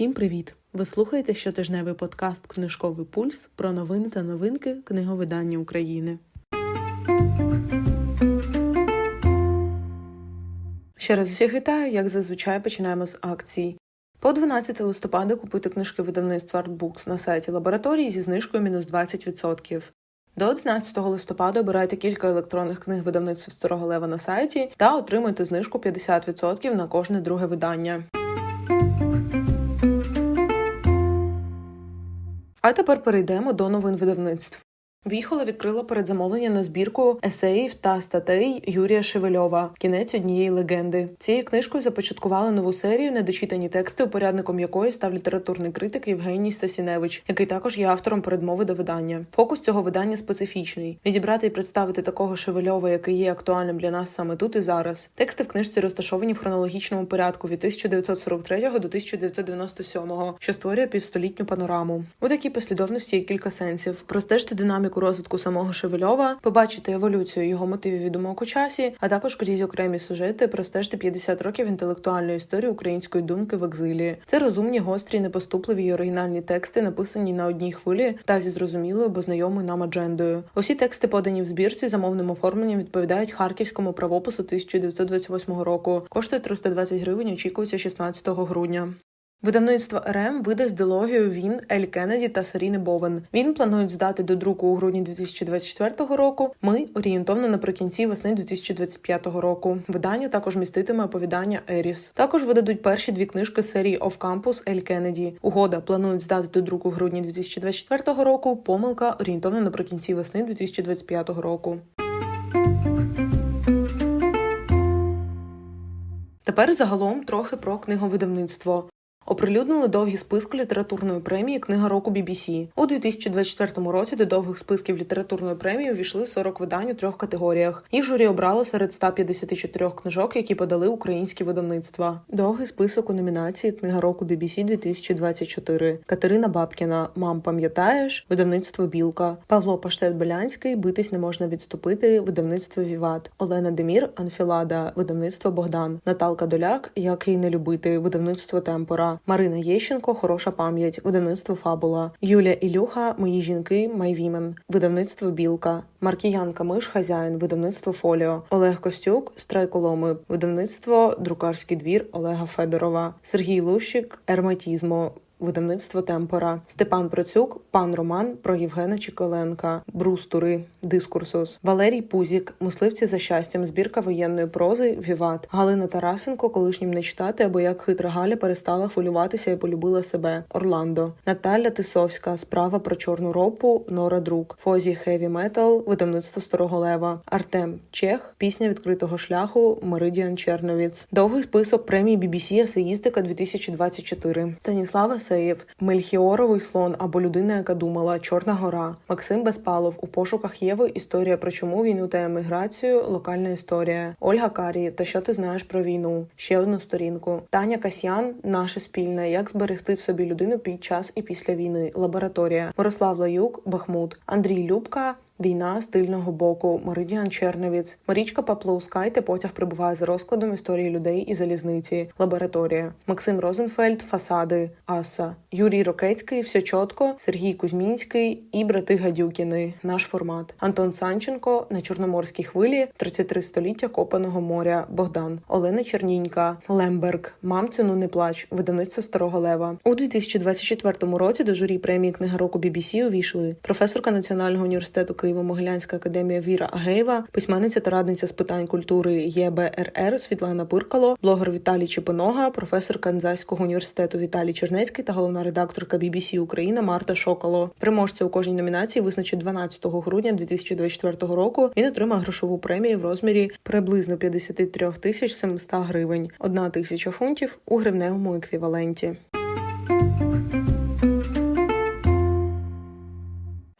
Всім привіт! Ви слухаєте щотижневий подкаст Книжковий пульс про новини та новинки книговидання України. Ще раз усіх вітаю, як зазвичай починаємо з акцій. По 12 листопада купити книжки видавництва Artbooks на сайті лабораторії зі знижкою мінус 20%. До 11 листопада обирайте кілька електронних книг видавництва Старого Лева на сайті та отримуйте знижку 50% на кожне друге видання. А тепер перейдемо до новин видавництв. Віхола відкрила передзамовлення на збірку есеїв та статей Юрія Шевельова Кінець однієї легенди. Цією книжкою започаткували нову серію недочитані тексти, упорядником якої став літературний критик Євгеній Стасіневич, який також є автором передмови до видання. Фокус цього видання специфічний: відібрати і представити такого Шевельова, який є актуальним для нас саме тут і зараз. Тексти в книжці розташовані в хронологічному порядку від 1943 до 1997, що створює півстолітню панораму. У такій послідовності є кілька сенсів: простежити динаміку розвитку самого Шевельова, побачити еволюцію його мотивів і думок у часі, а також крізь окремі сюжети простежити 50 років інтелектуальної історії української думки в екзилі. Це розумні, гострі, непоступливі й оригінальні тексти, написані на одній хвилі та зі зрозумілою, бо знайомою нам аджендою. Усі тексти, подані в збірці, замовним оформленням відповідають харківському правопису 1928 року. Коштує 320 гривень. Очікується 16 грудня. Видавництво РМ видасть дилогію Він, Ель Кеннеді та Саріни Бовен. Він планують здати до друку у грудні 2024 року. Ми орієнтовно наприкінці весни 2025 року. Видання також міститиме оповідання Еріс. Також видадуть перші дві книжки серії Off Campus Ель Кеннеді. Угода планують здати до друку в грудні 2024 року. Помилка орієнтовно наприкінці весни 2025 року. Тепер загалом трохи про книговидавництво. Оприлюднили довгі списки літературної премії Книга року BBC. у 2024 році. До довгих списків літературної премії увійшли 40 видань у трьох категоріях. Їх журі обрало серед 154 книжок, які подали українські видавництва. Довгий список у номінації Книга року BBC 2024. Катерина Бабкіна Мам, пам'ятаєш? Видавництво Білка, Павло Паштет Белянський Битись не можна відступити. Видавництво Віват, Олена Демір, Анфілада, видавництво Богдан, Наталка Доляк, Як її не любити, видавництво Темпора. Марина Єщенко, хороша пам'ять, видавництво Фабула, Юлія Ілюха, Мої жінки, Майвімен, видавництво Білка, Маркіянка Миш, хазяїн, видавництво Фоліо, Олег Костюк, Страйколоми, видавництво Друкарський двір Олега Федорова, Сергій Лущик, Ерметізмо. Видавництво Темпора, Степан Процюк, пан Роман про Євгена Чіколенка, Брустури, Дискурсус, Валерій Пузік, Мисливці за щастям, збірка воєнної прози, Віват, Галина Тарасенко, колишнім не читати, або як хитра Галя перестала хвилюватися і полюбила себе. Орландо, Наталя Тисовська, справа про чорну ропу, Нора Друк, Фозі Хеві Метал, видавництво Старого Лева, Артем Чех, пісня відкритого шляху, Меридіан Черновіц, довгий список премії BBC Есеїстика 2024, Станіслава Асеєв, Мельхіоровий слон або людина, яка думала, Чорна гора, Максим Безпалов у пошуках Єви. Історія про чому війну та еміграцію, локальна історія, Ольга Карі. Та що ти знаєш про війну? Ще одну сторінку. Таня Касьян, наше спільне. Як зберегти в собі людину під час і після війни? Лабораторія Мирослав Лаюк, Бахмут, Андрій Любка. Війна з тильного боку, Маридіан Черновіц, Марічка Паплоускайте потяг прибуває за розкладом історії людей і залізниці, лабораторія, Максим Розенфельд, фасади, Аса, Юрій Рокецький, все чітко, Сергій Кузьмінський. І брати Гадюкіни. Наш формат. Антон Санченко. На Чорноморській хвилі, 33 століття Копаного моря, Богдан, Олена Чернінька, Лемберг, Мамцину не плач, видавництво Старого Лева. У 2024 році до журі премії Книга року BBC увійшли. Професорка Національного університету Києво-Могилянська академія Віра Агеєва, письменниця та радниця з питань культури ЄБРР Світлана Пиркало, блогер Віталій Чепинога, професор Канзайського університету Віталій Чернецький та головна редакторка BBC Україна Марта Шокало. Переможця у кожній номінації визначить 12 грудня 2024 року. Він отримає грошову премію в розмірі приблизно 53 тисяч 700 гривень, одна тисяча фунтів у гривневому еквіваленті.